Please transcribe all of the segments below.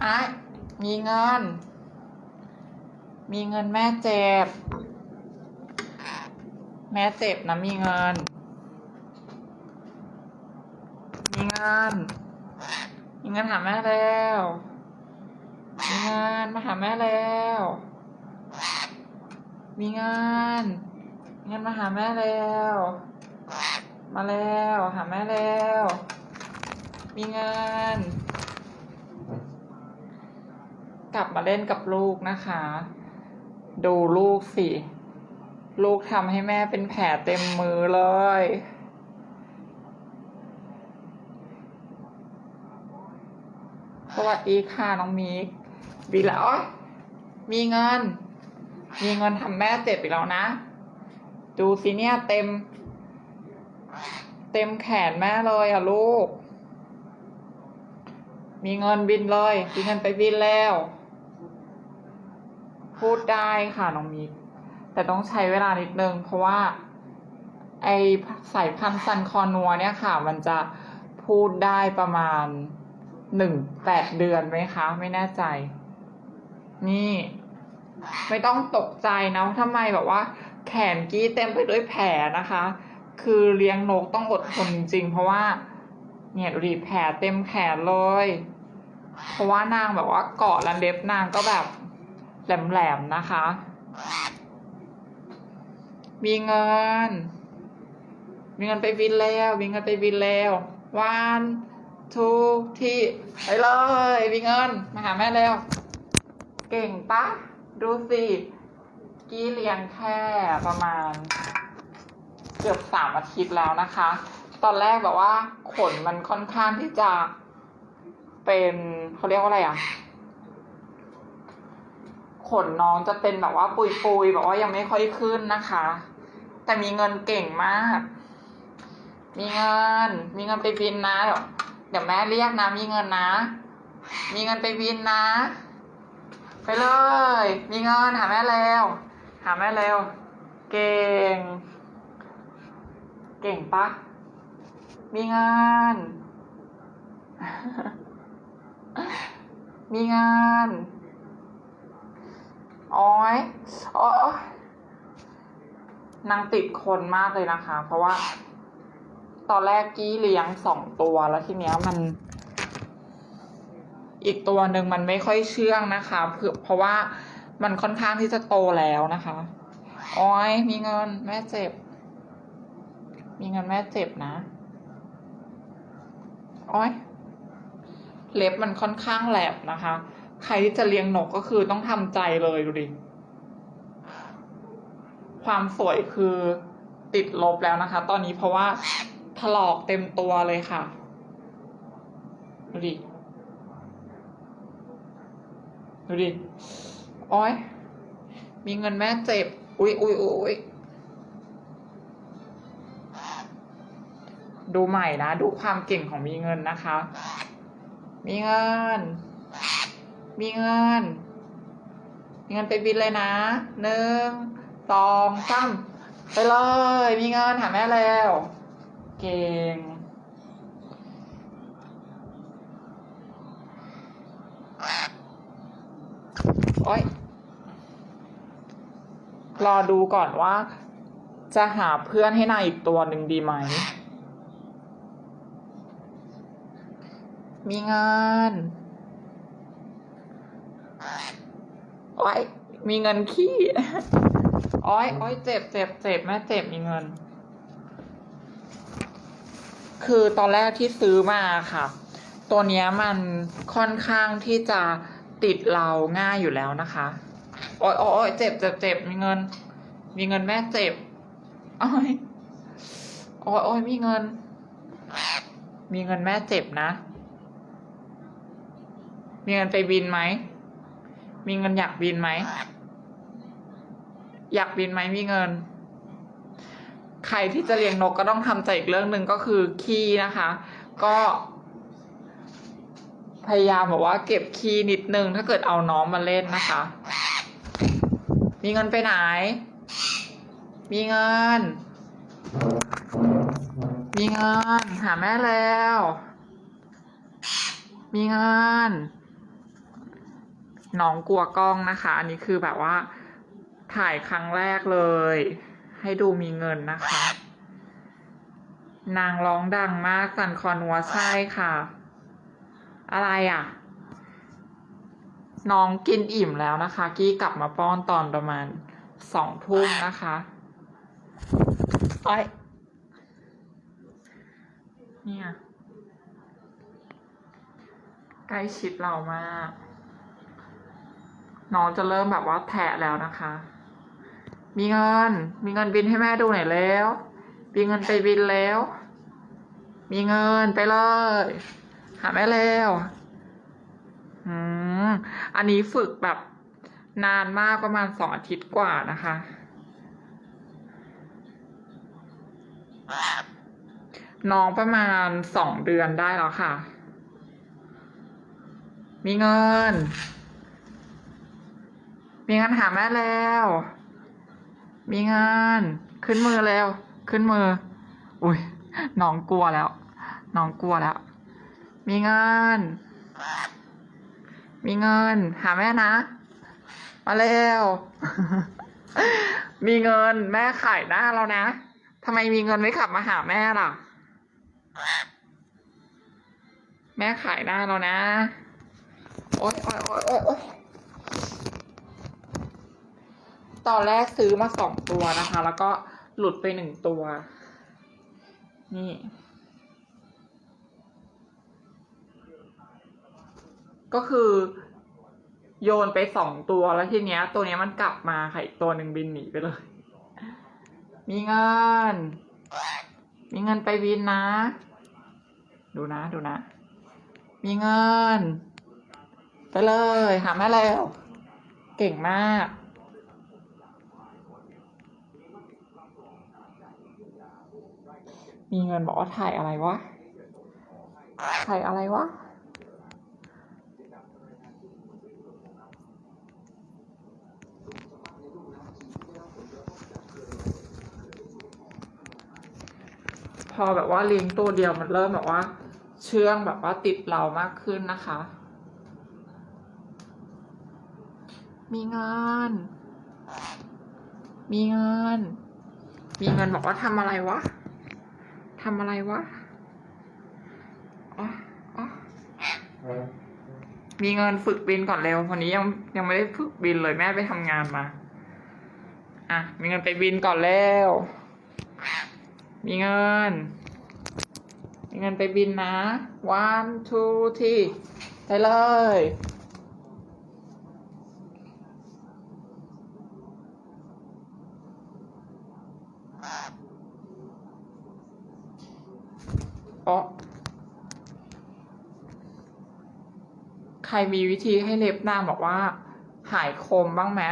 ไอ้มีเงิน มีเงินแม่เจ็บ แม่เจ็บนะมีเงิน มีเงิน มีเงินหาแม่แล้ว มีเงินมาหาแม่แล้ว มีเงิน เงินมาหาแม่แล้ว มาแล้วหาแม่แล้ว มีเงิน กลับมาเล่นกับลูกนะคะ ดูลูกสิ ลูกทำให้แม่เป็นแผลเต็มมือเลย สวัสดีค่ะน้องมิกบีแล้วโอ๊ยมีเงิน มีเงินทำแม่เจ็บอีกแล้วนะ ดูสิเนี่ยเต็ม เต็มแขนแม่เลยอะลูกมีเงินบินเลยมีเงินไปบินแล้ว พูดได้ค่ะน้องมิกแต่ต้องใช้เวลานิดนึง เพราะว่า ไอสายพันธุ์ซันคอนัวเนี่ยค่ะ มันจะพูดได้ประมาณหนึ่งแปดเดือนไหมคะ ไม่แน่ใจ นี่ ไม่ต้องตกใจนะทำไมแบบว่า แขนกี้เต็มไปด้วยแผลนะคะ คือเลี้ยงนกต้องอดทนจริง เพราะว่า เนี่ยดูดิแผลเต็มแขนเลย เพราะว่านางแบบว่าเกาะและเล็บนางก็แบบ แหลมๆนะคะ มีเงิน มีเงินไปบินแล้ว มีเงินไปบินแล้ววันทูที่ไปเลยมีเงิน มาหาแม่แล้ว เก่งปะ ดูสิกี้เลี้ยงแค่ประมาณ เกือบสามอาทิตย์แล้วนะคะ ตอนแรกแบบว่าขนมันค่อนข้างที่จะเป็นเขาเรียกว่าอะไรอะ ขนน้องจะเป็นแบบว่าปุยปุยๆแบบว่ายังไม่ค่อยขึ้นนะคะ แต่มีเงินเก่งมาก มีเงิน มีเงินไปบินนะ เดี๋ยวเดี๋ยวแม่เรียกนะ มีเงินนะ มีเงินไปบินนะ ไปเลย มีเงินหาแม่เร็ว หาแม่เร็ว เก่ง เก่งปะ มีเงิน มีเงิน อ้อยอ้ยนางติดคนมากเลยนะคะ เพราะว่า ตอนแรกกี้เลี้ยงสองตัวแล้วทีเนี้ยมัน อีกตัวหนึ่งมันไม่ค่อยเชื่องนะคะเพื่อเพราะว่ามันค่อนข้างที่จะโตแล้วนะคะอ้อยมีเงินแม่เจ็บ มีเงินแม่เจ็บนะอ้อย เล็บมันค่อนข้างแหลมนะคะ ใครที่จะเลี้ยงนกก็คือต้องทำใจเลยดูดิความสวยคือติดลบแล้วนะคะ ตอนนี้เพราะว่าถลอกเต็มตัวเลยค่ะดูดิดูดิโอ้ยมีเงินแม่เจ็บ อุ๊ยอุ๊ยอุ๊ยอุ๊ยดูใหม่นะ ดูความเก่งของมีเงินนะคะ มีเงิน มีเงิน มีเงินไปบินเลยนะหนึ่งสองสามไปเลย มีเงินหาแม่แล้ว เก่งโอ๊ยรอดูก่อนว่า จะหาเพื่อนให้นายอีกตัวหนึ่งดีไหม มีเงิน โอ๊ยมีเงินขี้โอ๊ยโอ๊ยเจ็บเจ็บเจ็บแม่เจ็บมีเงิน คือตอนแรกที่ซื้อมาค่ะ ตัวนี้มันค่อนข้างที่จะติดเราง่ายอยู่แล้วนะคะโอ๊ยอ๊ยโอ๊ยเจ็บเจ็บเจ็บมีเงิน มีเงินแม่เจ็บโอ๊ยอ๊ยโอ๊ยมีเงิน มีเงินแม่เจ็บนะ มีเงินไปบินไหม มีเงินอยากบินไหม อยากบินไหมมีเงิน ใครที่จะเลี้ยงนกก็ต้องทำใจอีกเรื่องหนึ่งก็คือขี้นะคะ ก็ พยายามบอกว่าเก็บขี้นิดนึงถ้าเกิดเอาน้องมาเล่นนะคะ มีเงินไปไหน มีเงิน มีเงินหาแม่แล้ว มีเงิน น้องกลัวกล้องนะคะ อันนี้คือแบบว่าถ่ายครั้งแรกเลย ให้ดูมีเงินนะคะ นางร้องดังมากสันคอนัวใช่ค่ะ อะไรอะ น้องกินอิ่มแล้วนะคะ กี้กลับมาป้อนตอนประมาณสองทุ่มนะคะไอเนี่ย ใกล้ชิดเรามาก น้องจะเริ่มแบบว่าแทะแล้วนะคะ มีเงิน มีเงินบินให้แม่ดูหน่อยแล้ว มีเงินไปบินแล้ว มีเงินไปเลย หาแม่แล้วอืมอันนี้ฝึกแบบนานมากประมาณสองอาทิตย์กว่านะคะ น้องประมาณสองเดือนได้แล้วค่ะ มีเงิน มีงินหาแม่แล้ว มีเงินขึ้นมือแล้ว ขึ้นมือ อุ้ยน้องกลัวแล้ว น้องกลัวแล้ว มีเงินมีเงิน หาแม่นะ มาเร็วมีเงิน แม่ขายหน้าแล้วนะทำไมมีเงินไม่ขับมาหาแม่ล่ะ แม่ขายหน้าแล้วนะ โอ๊ยโอ๊ยโอ๊ยโอ๊ยโอ๊ย ตอนแรกซื้อมาสองตัวนะคะ แล้วก็หลุดไปหนึ่งตัว นี่ ก็คือโยนไปสองตัวแล้วทีเนี้ย ตัวเนี้ยมันกลับมาค่ะอีกตัวหนึ่งบินหนีไปเลย มีเงิน มีเงินไปบินนะ ดูนะดูนะ มีเงิน ไปเลยหาแม่แล้ว เก่งมาก มีเงินบอกว่าถ่ายอะไรวะ ถ่ายอะไรวะ พอแบบว่าเลี้ยงตัวเดียวมันเริ่มแบบว่า เชื่องแบบว่าติดเรามากขึ้นนะคะ มีงินมีงินมีเงินบอกว่าทำอะไรวะ ทำอะไรวะ อ๋ออ๋อมีเงินฝึกบินก่อนเร็ววันนี้ยังยังไม่ได้ฝึกบินเลยแม่ไปทำงานมา อะ มีเงินไปบินก่อนเร็วมีเงิน มีเงินไปบินนะ one two three ไปเลย เพราะ ใครมีวิธีให้เล็บนางบอกว่า หายคมบ้างไหม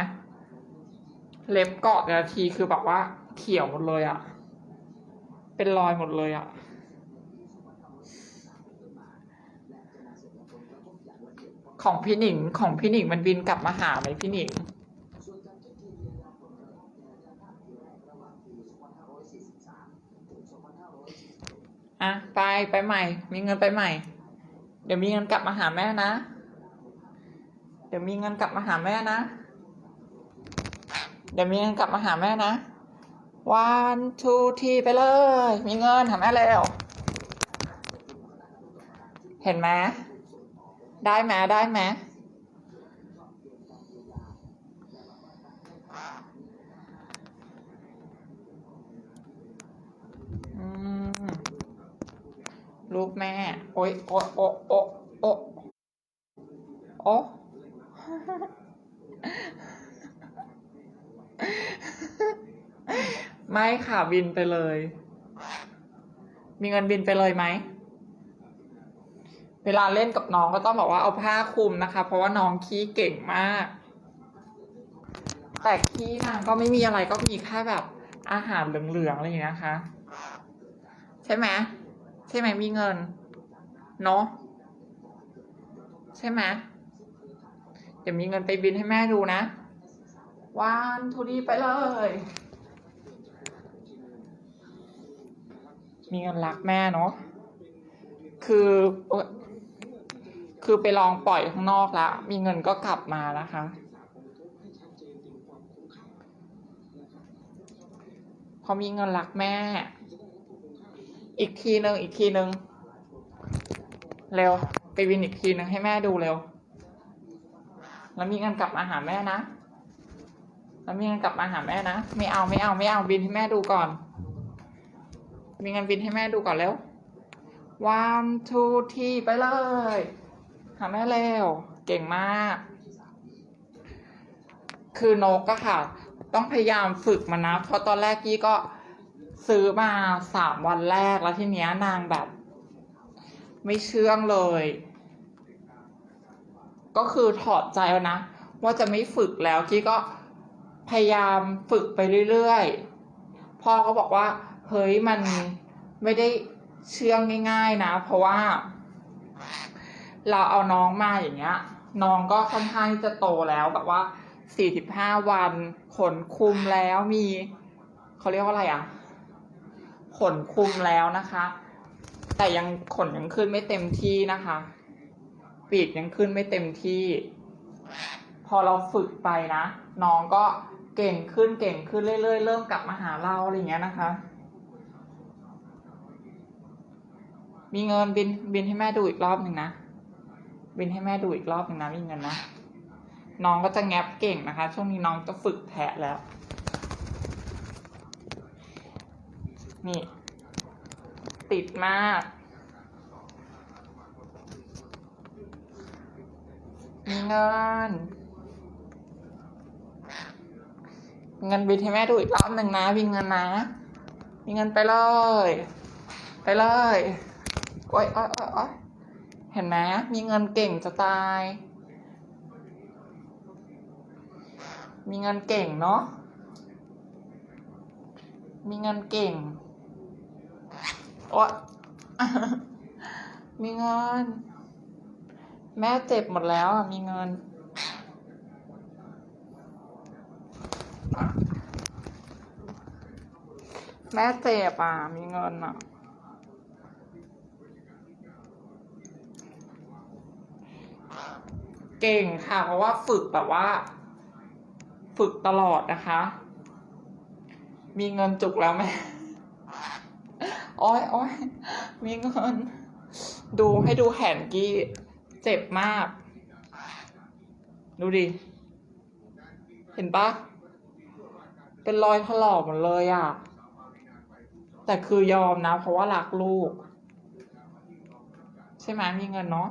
เล็บเกาะแต่ละทีคือแบบว่าเขียวหมดเลยอะเป็นรอยหมดเลยอะของพี่หนิงของพี่หนิงมันบินกลับมาหาไหมพี่หนิง อะไปไปใหม่ มีเงินไปใหม่ เดี๋ยวมีเงินกลับมาหาแม่นะ เดี๋ยวมีเงินกลับมาหาแม่นะ เดี๋ยวมีเงินกลับมาหาแม่นะ one two three ไปเลย มีเงินหาแม่แล้ว เห็นไหมได้ไหมได้ไหม ลูกแม่ โอ๊ยโอ๊โอ๊โอ๊โอ๊โอ๊ไม่ค่ะบินไปเลย มีเงินบินไปเลยไหม เวลาเล่นกับน้องก็ต้องบอกว่าเอาผ้าคลุมนะคะ เพราะว่าน้องขี้เก่งมาก แต่ขี้นางก็ไม่มีอะไรก็มีแค่แบบอาหารเหลืองๆอะไรอย่างเงี้นะคะ ใช่ไหม ใช่ไหมมีเงิน เนาะใช่ไหมเดี๋ยวมีเงินไปบินให้แม่ดูนะวันทูดีไปเลย มีเงินรักแม่เนาะคือคือไปลองปล่อยข้างนอกแล้ว มีเงินก็กลับมานะคะ พอมีเงินรักแม่ อีกทีหนึ่งอีกทีหนึ่งเร็ว ไปวินอีกทีหนึ่งให้แม่ดูเร็ว แล้วมีเงินกลับมาหาแม่นะ แล้วมีเงินกลับมาหาแม่นะ ไม่เอาไม่เอาไม่เอาบินให้แม่ดูก่อน มีเงินบินให้แม่ดูก่อนเร็ว one two three ไปเลย หาแม่เร็ว เก่งมาก คือนกก็ค่ะ ต้องพยายามฝึกมันนะ เพราะตอนแรกกี้ก็ ซื้อมาสามวันแรกแล้วทีเนี้ยนางแบบ ไม่เชื่องเลย ก็คือถอดใจแล้วนะ ว่าจะไม่ฝึกแล้วกี้ก็พยายามฝึกไปเรื่อยๆพ่อก็บอกว่าเฮ้ยมันไม่ได้เชื่องง่าย ๆนะ เพราะว่า เราเอาน้องมาอย่างเงี้ย น้องก็ค่อนข้างที่จะโตแล้วแบบว่าสี่สิบห้าวันขนคุมแล้วมี เขาเรียกว่าอะไรอะ ขนคุมแล้วนะคะ แต่ยังขนยังขึ้นไม่เต็มที่นะคะ ปีกยังขึ้นไม่เต็มที่ พอเราฝึกไปนะน้องก็เก่งขึ้นเก่งขึ้นเรื่อยๆ เริ่มกลับมาหาเราอะไรอย่างเงี้ยนะคะ มีเงินบินบินให้แม่ดูอีกรอบหนึ่งนะ บินให้แม่ดูอีกรอบหนึ่งนะมีเงินนะ น้องก็จะแงบเก่งนะคะ ช่วงนี้น้องจะฝึกแทะแล้ว นี่ ติดมาก เงิน เงินบินให้แม่ดูอีกรอบหนึ่งนะมีเงินนะมีเงินไปเลย ไปเลยโอ๊ยโอ๊ยโอ๊ยโอ๊ยเห็นไหมมีเงินเก่งจะตาย มีเงินเก่งเนาะมีเงินเก่ง โอ๊ยมีเงิน แม่เจ็บหมดแล้วอะ มีเงิน แม่เจ็บอะ มีเงินอะ เก่งค่ะ เพราะว่าฝึกแบบว่า ฝึกตลอดนะคะ มีเงินจุกแล้วแม่ อ้อยอ้อยมีเงิน ดูให้ดูแขนกี้ เจ็บมาก ดูดิ เห็นปะเป็นรอยถลอกหมดเลยอะ แต่คือยอมนะ เพราะว่ารักลูก ใช่ไหมมีเงินเนาะ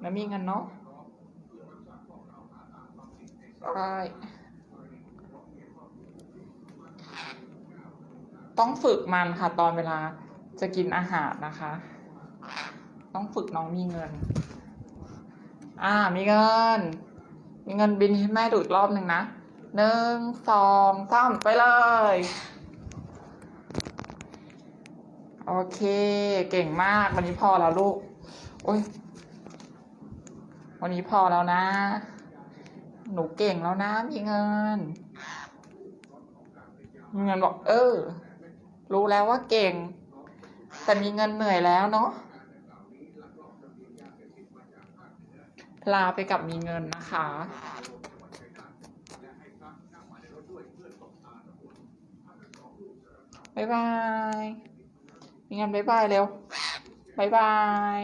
แล้วมีเงินเนาะใช่ ต้องฝึกมันค่ะ ตอนเวลาจะกินอาหารนะคะ ต้องฝึกน้องมีเงิน อ่า มีเงิน มีเงินบินให้แม่ดูอีกรอบหนึ่งนะหนึ่งสองสามไปเลย โอเค เก่งมาก วันนี้พอแล้วลูก โอ้ย วันนี้พอแล้วนะ หนูเก่งแล้วนะ มีเงิน มีเงินบอก เออ รู้แล้วว่าเก่ง แต่มีเงินเหนื่อยแล้วเนาะลาไปกับมีเงินนะคะ บ๊ายบาย มีเงินบ๊ายบายเร็ว บ๊ายบาย